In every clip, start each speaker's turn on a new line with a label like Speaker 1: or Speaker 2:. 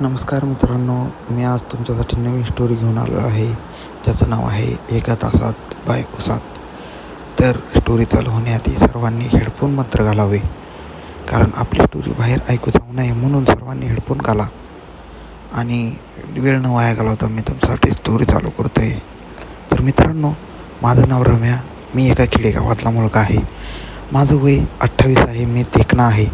Speaker 1: नमस्कार मित्रांनो मी आज तुमच्यासाठी नवीन स्टोरी घेऊन आलो आहे. ज्याचं नाव आहे एका तासात बाय कुसात तर स्टोरी चालू होण्याआधी सर्वांनी हेडफोन मात्र घालावे. कारण आपली स्टोरी बाहेर ऐकू जाऊ नये म्हणून सर्वांनी हेडफोन घाला. आणि वेळ न वाया घालवता मी तुमच्यासाठी स्टोरी चालू करतो आहे तर मित्रांनो माझं नाव रम्या. मी एका खेडेगावातला मुलगा आहे. माझं वय अठ्ठावीस आहे. मी देखणा आहे.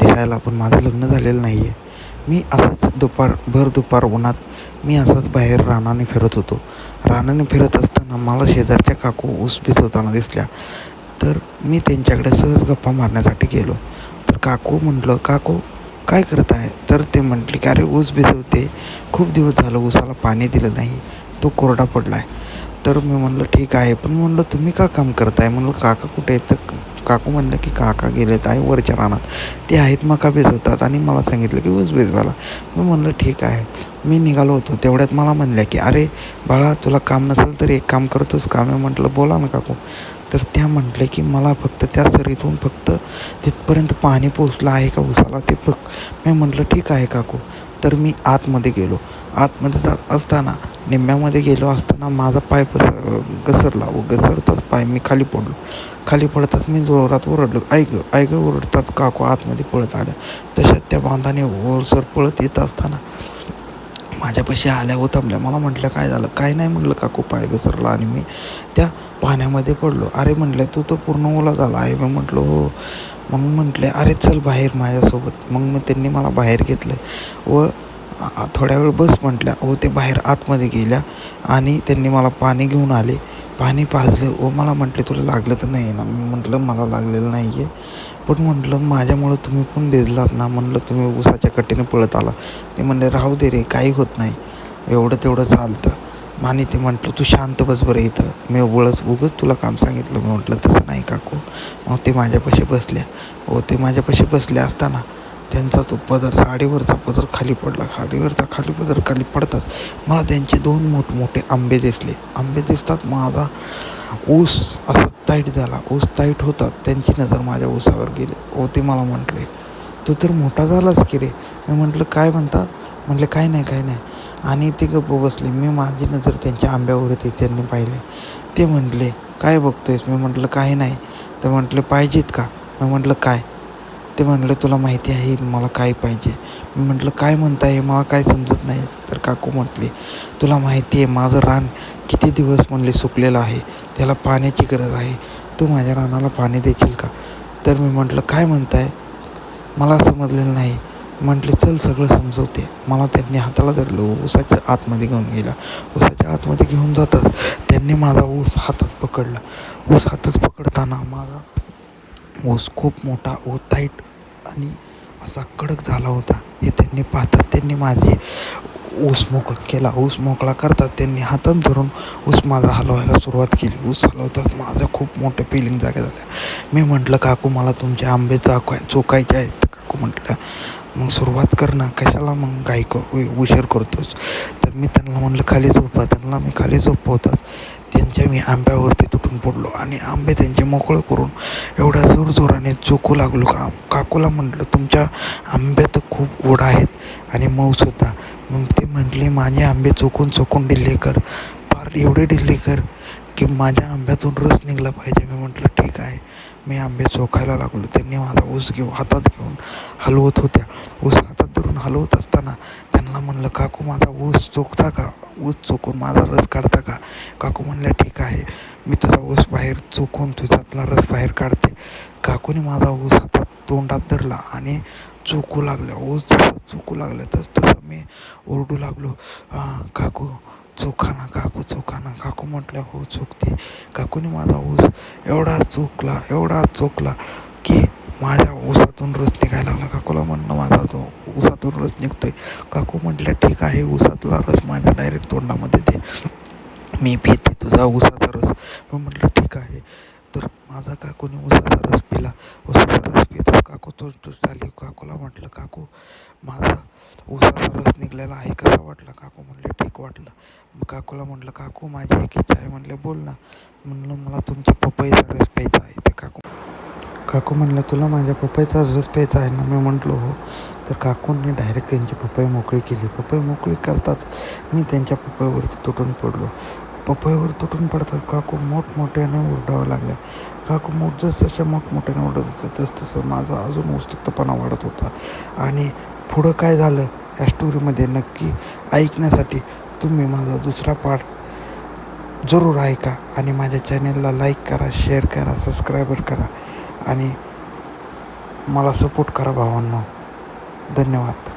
Speaker 1: दिसायला पण माझं लग्न झालेलं नाही आहे मी असंच दुपार भर दुपार उन्हात मी असंच बाहेर रानाने फिरत होतो. रानाने फिरत असताना मला शेजारच्या काकू ऊस भिजवताना दिसल्या. तर मी त्यांच्याकडे सहज गप्पा मारण्यासाठी गेलो. तर काकू म्हटलं काकू काय करत आहे तर ते म्हटले की अरे ऊस भिजवते खूप दिवस झालं ऊसाला पाणी दिलं नाही. तो कोरडा पडला आहे तर मी म्हणलं ठीक आहे. पण म्हणलं तुम्ही का काम करताय? म्हणलं काका कुठे आहेत? तर काकू म्हणलं की काका गेलेत आहे वरच्या रानात. ते आहेत मका भिजवतात आणि मला सांगितलं की ऊस भिजवायला. मी म्हणलं ठीक आहे. मी निघालो होतो. तेवढ्यात मला म्हणल्या की अरे बाळा तुला काम नसेल तर एक काम करतोस का? मी म्हटलं बोला ना काकू. तर त्या म्हटले की मला फक्त त्या सरीतून फक्त तिथपर्यंत पाणी पोचलं आहे का उसाला ते बघ. मी म्हटलं ठीक आहे काकू. तर मी आतमध्ये गेलो. आतमध्ये जात असताना निम्म्यामध्ये गेलो असताना माझा पाय पस घसरला. व घसरताच पाय मी खाली पडलो. खाली पडताच मी जोरात ओरडलो. ऐक ऐक ओरडताच काकू आतमध्ये पळत आल्या. तशात त्या बांधाने ओरसर पळत येत असताना माझ्यापाशी आल्या व थांबल्या. मला म्हटलं काय झालं? काय नाही म्हटलं काकू? पाय घसरला आणि मी त्या पाण्यामध्ये पडलो. अरे म्हटलं तू तर पूर्ण ओला झाला आहे. मी म्हटलं हो. मग म्हटले अरे चल बाहेर माझ्यासोबत. मग मग त्यांनी मला बाहेर घेतलं व थोड्या वेळ बस म्हटल्या व ते बाहेर आतमध्ये गेल्या आणि त्यांनी मला पाणी घेऊन आले. पाणी पाजलं व मला म्हटले तुला लागलं तर नाही ना. मी म्हटलं मला लागलेलं नाही आहे पण म्हटलं माझ्यामुळं तुम्ही पण भिजलात ना. म्हटलं तुम्ही उसाच्या कट्टीने पळत आला. ते म्हणले राहू दे रे काही होत नाही. एवढं तेवढं चालतं. आणि ते म्हटलं तू शांत बस बरं इथं. मी उगळच उगच तुला काम सांगितलं. मी म्हटलं तसं नाही काकू मग ते माझ्यापाशी बसल्या. व ते माझ्यापाशी बसले असताना त्यांचा तो पदर साडीवरचा पदर खाली पडला. खालीवरचा खाली पदर खाली पडताच मला त्यांचे दोन मोठमोठे आंबे दिसले. आंबे दिसतात माझा ऊस असा टाईट झाला. ऊस टाईट होता त्यांची नजर माझ्या ऊसावर गेली. व ते मला म्हटले तू तर मोठा झालास की रे? मी म्हटलं काय म्हणता? म्हटलं काय नाही काय नाही. आणि ते गप्प बसले. मी माझी नजर त्यांच्या आंब्यावर होती त्यांनी पाहिले. ते म्हटले काय बघतोयस? मी म्हटलं काही नाही. तर म्हटलं पाहिजेत का? मी म्हटलं काय? ते म्हटलं तुला माहिती आहे मला काय पाहिजे? मी म्हटलं काय म्हणता आहे मला काय समजत नाही. तर काकू म्हटले तुला माहिती आहे माझं रान किती दिवस म्हणले सुकलेलं आहे त्याला पाण्याची गरज आहे. तू माझ्या रानाला पाणी देशील का? तर मी म्हटलं काय म्हणताय? मला समजलेलं नाही. म्हटले चल सगळं समजवते. मला त्यांनी हाताला धरलं ऊसाच्या आतमध्ये घेऊन गेला. ऊसाच्या आतमध्ये घेऊन जातात त्यांनी माझा ऊस हातात पकडला. ऊस हातच पकडताना माझा ऊस खूप मोठा व टाईट आणि असा कडक झाला होता. हे त्यांनी पाहतात त्यांनी माझे ऊस मोकळा केला. ऊस मोकळा करतात त्यांनी हातात धरून ऊस माझा हलवायला सुरुवात केली. ऊस हलवताच माझ्या खूप मोठ्या फिलिंग जाग्या झाल्या. मी म्हटलं काकू मला तुमचे आंबे चाकवाय चोकायचे आहेत. काकू म्हटलं मग सुरुवात कर ना कशाला मग गायको उशीर करतोस? तर मी त्यांना म्हटलं खाली झोपा. त्यांना मी खाली झोपवताच त्यांच्या मी आंब्यावरती तुटून पडलो आणि आंबे त्यांचे मोकळं करून एवढ्या जोरजोराने चोकू लागलो. का काकूला म्हटलं तुमच्या आंब्यात खूप गोड आहेत आणि मऊस होता मग ते म्हटले माझे आंबे चोकून चोकून डिल्ले कर. फार एवढे डिल्ले कर की माझ्या आंब्यातून रस निघला पाहिजे. मी म्हटलं ठीक आहे. मी आंबे चोखायला लागलो. त्यांनी माझा ऊस घेऊ हातात घेऊन हलवत होत्या. ऊस हातात धरून हलवत असताना म्हणलं काकू माझा ऊस चोखता का? ऊस चोखून माझा रस काढता का? काकू म्हणल्या ठीक आहे मी तुझा ऊस बाहेर चोखून तुझ्यातला रस बाहेर काढते. काकूने माझा ऊस हातात तोंडात धरला आणि चोकू लागल्या ऊस जसं चोकू लागलं तस तसं मी ओरडू लागलो. हां काकू चोखाना काकू चोखाना काकू म्हटल्या हो चोखते. काकूने माझा ऊस एवढा चोखला एवढा चोखला की माझ्या ऊसातून रस निघायला लागला. काकूला म्हणणं माझा तो ऊसातून रस निघतोय. काकू म्हटलं ठीक आहे ऊसातला रस माझ्या डायरेक्ट तोंडामध्ये दे. मी पिते तुझा ऊसाचा रस. मग म्हटलं ठीक आहे. तर माझा काकूने ऊसाचा रस पिला. ऊसाचा रस पितो काकू तो झाली. काकूला म्हटलं काकू माझा ऊसाचा रस निघलेला आहे. कसा वाटला? काकू म्हणले ठीक वाटलं. मग काकूला म्हटलं काकू माझी एक इच्छा आहे. म्हणले बोल ना. म्हणलं मला तुमच्या पपईचा रस प्यायचा आहे. ते काकू काकू म्हणला तुला माझ्या पपईचा रस प्यायचा आहे ना? मी म्हटलो हो. तर काकूंनी डायरेक्ट त्यांची पपई मोकळी केली. पपई मोकळी करताच मी त्यांच्या पपईवरती तुटून पडलो. पपईवर तुटून पडतात काकू मोठमोठ्याने ओरडावं लागल्या. काकू मोठ जसं मोठमोठ्याने ओरडत होते तस तसं माझा अजून उत्सुकतापणा वाढत होता. आणि पुढं काय झालं या स्टोरीमध्ये नक्की ऐकण्यासाठी तुम्ही माझा दुसरा पार्ट जरूर ऐका आणि माझ्या चॅनेलला लाईक करा शेअर करा सबस्क्रायबर करा. आणि मला सपोर्ट करा भावांनो. धन्यवाद.